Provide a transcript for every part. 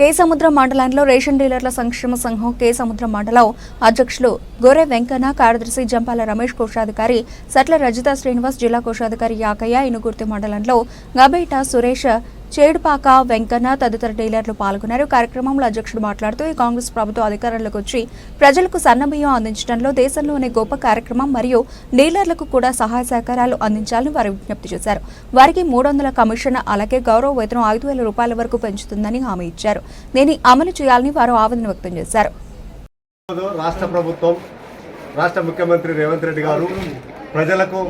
కే సముద్రం మండలంలో రేషన్ డీలర్ల సంక్షేమ సంఘం కే సముద్ర మండలం అధ్యక్షులు గోరే వెంకన్న కార్యదర్శి జంపాల రమేష్ కోశాధికారి సట్ల రజిత శ్రీనివాస్ జిల్లా కోశాధికారి యాకయ్య ఇనుగుర్తి మండలంలో గబేట సురేష్ చేడుపాక వెంకన్న తదితర డీలర్లు పాల్గొన్నారు. కార్యక్రమంలో అధ్యక్షుడు మాట్లాడుతూ ఈ కాంగ్రెస్ ప్రభుత్వం అధికారంలోకి వచ్చి ప్రజలకు సన్నబియ్యం అందించడంలో దేశంలోనే గొప్ప కార్యక్రమం మరియు డీలర్లకు కూడా సహాయ సహకారాలు అందించాలని వారు విజ్ఞప్తి చేశారు. వారికి మూడు వందల కమిషన్ అలాగే గౌరవ వేతనం ఐదు వేల రూపాయల వరకు పెంచుతుందని హామీ ఇచ్చారు. దీన్ని అమలు చేయాలని వారు ఆవేదన వ్యక్తం చేశారు. రాష్ట్ర ప్రభుత్వం రాష్ట్ర ముఖ్యమంత్రి రేవంత్ రెడ్డి గారు ప్రజలకు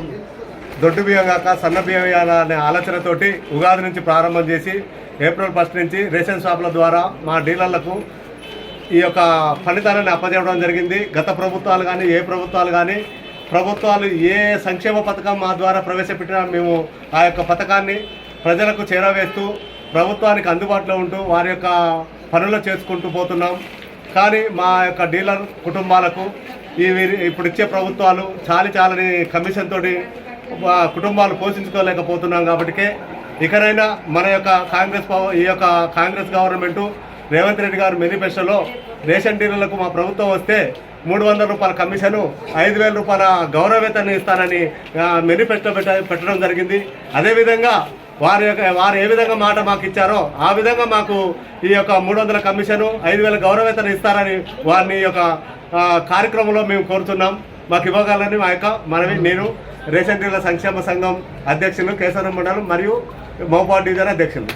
దొడ్డు బియ్యం కాక సన్న బియ్యం అనే ఆలోచనతోటి ఉగాది నుంచి ప్రారంభం చేసి ఏప్రిల్ ఫస్ట్ నుంచి రేషన్ షాపుల ద్వారా మా డీలర్లకు ఈ యొక్క ఫలితాలను అప్పజేయడం జరిగింది. గత ప్రభుత్వాలు కానీ ఏ ప్రభుత్వాలు కానీ ప్రభుత్వాలు ఏ సంక్షేమ పథకం మా ద్వారా ప్రవేశపెట్టినా మేము ఆ యొక్క పథకాన్ని ప్రజలకు చేరవేస్తూ ప్రభుత్వానికి అందుబాటులో ఉంటూ వారి యొక్క పనులు చేసుకుంటూ పోతున్నాం. కానీ మా యొక్క డీలర్ కుటుంబాలకు ఈ వీరి- ఇప్పుడు ఇచ్చే ప్రభుత్వాలు చాలి చాలని కమిషన్ తోటి కుటుంబాలు పోషించుకోలేకపోతున్నాం కాబట్టికే ఇకనైనా మన యొక్క కాంగ్రెస్ పవ- ఈ యొక్క కాంగ్రెస్ గవర్నమెంటు రేవంత్ రెడ్డి గారు మేనిఫెస్టోలో రేషన్ డీలర్లకు మా ప్రభుత్వం వస్తే మూడు వందల రూపాయల కమిషను ఐదు వేల రూపాయల గౌరవేతనం ఇస్తానని మేనిఫెస్టో పెట్ట పెట్టడం జరిగింది. అదేవిధంగా వారి యొక్క వారు ఏ విధంగా మాట మాకు ఇచ్చారో ఆ విధంగా మాకు ఈ యొక్క మూడు వందల కమిషను ఐదు వేల గౌరవేతనం ఇస్తారని వారిని ఈ యొక్క కార్యక్రమంలో మేము కోరుతున్నాం. మాకు ఇవ్వగలని మా యొక్క మనవి నేను రేషన్ డీలర్ సంక్షేమ సంఘం అధ్యక్షులు కేశవరం మండలం మరియు మోపాల్ డివిజన్ అధ్యక్షులు.